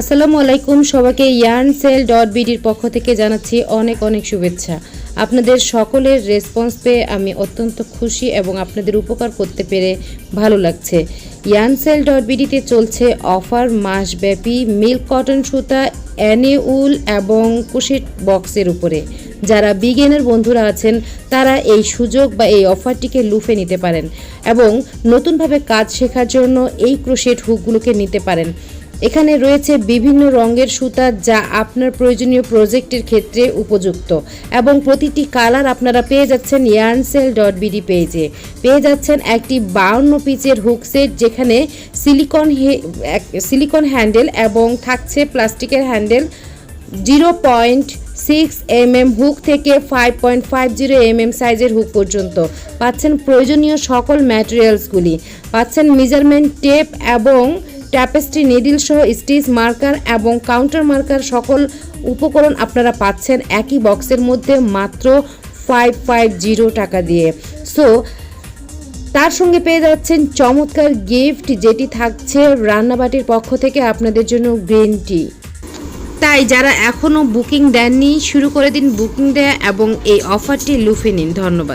আসসালামু আলাইকুম, সবাইকে ইয়ার্ন সেল ডট বিডির পক্ষ থেকে জানাচ্ছি অনেক অনেক শুভেচ্ছা। আপনাদের সকলের রেসপন্স পেয়ে আমি অত্যন্ত খুশি এবং আপনাদের উপকার করতে পেরে ভালো লাগছে। ইয়ার্ন সেল ডট বিডিতে চলছে অফার মাসব্যাপী মিল্ক কটন সুতা অ্যানি উল এবং কুশিট বক্সের উপরে। যারা বিগেনের বন্ধুরা আছেন, তারা এই সুযোগ বা এই অফারটিকে লুফে নিতে পারেন এবং নতুনভাবে কাজ শেখার জন্য এই ক্রোশেট হুকগুলোকে নিতে পারেন। এখানে রয়েছে বিভিন্ন রঙের সুতা যা আপনার প্রয়োজনীয় প্রজেক্টের ক্ষেত্রে উপযুক্ত। এবং প্রতিটি কালার আপনারা পেয়ে যাচ্ছেন ইয়ার্নসেল ডট বিডি পেজে পেয়ে যাচ্ছেন একটি বাউন্ন পিচের হুক সেট যেখানে সিলিকন সিলিকন হ্যান্ডেল এবং থাকছে প্লাস্টিকের handle zero point six M M hook থেকে five point five zero M M সাইজের হুক পর্যন্ত। পাচ্ছেন প্রয়োজনীয় সকল ম্যাটেরিয়ালসগুলি পাচ্ছেন মেজারমেন্ট টেপ এবং ট্যাপেস্ট্রি, নিডিল সহ স্টিচ মার্কার এবং কাউন্টার মার্কার সকল উপকরণ আপনারা পাচ্ছেন একই বক্সের মধ্যে মাত্র ফাইভ ফাইভ জিরো টাকা দিয়ে। সো তার সঙ্গে পেয়ে যাচ্ছেন চমৎকার গিফট যেটি থাকছে রান্নাবাটির পক্ষ থেকে আপনাদের জন্য গ্রিন টি তাই যারা এখনও বুকিং দেননি, শুরু করে দিন বুকিং দেয়া এবং এই অফারটি লুফে নিন। ধন্যবাদ।